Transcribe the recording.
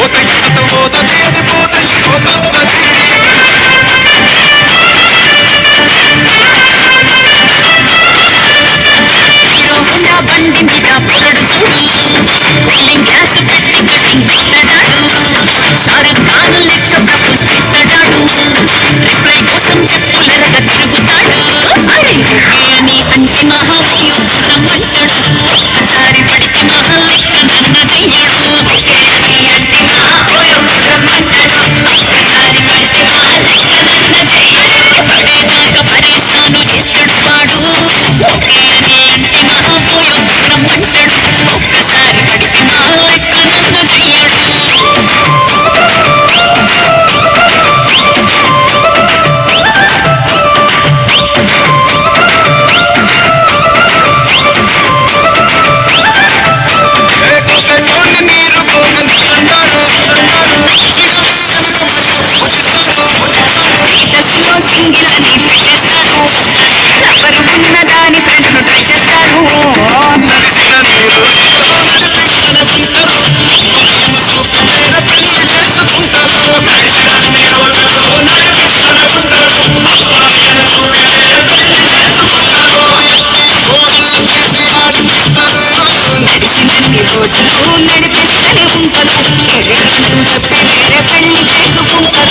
పోత ఎసట పోత దేది పోత పోతస్తది హీరో హుండా బండి మీద పొరడు చూడి. కూలింగ్ గ్యాస్ పెట్టి కటింగ్ పెట్టడాడు షారుఖ్ ఖాన్ లెక్క ప్రపోజ్ పెట్టడాడు అంటాడు ఒక్కసారి పడితే మహా లెక్క నన్నయ్యాడు రోజులు నడిపిస్తూనే ఉంటారు ఎరగంటూ చెప్పి వేరే పెళ్ళి చేసుకుంటారు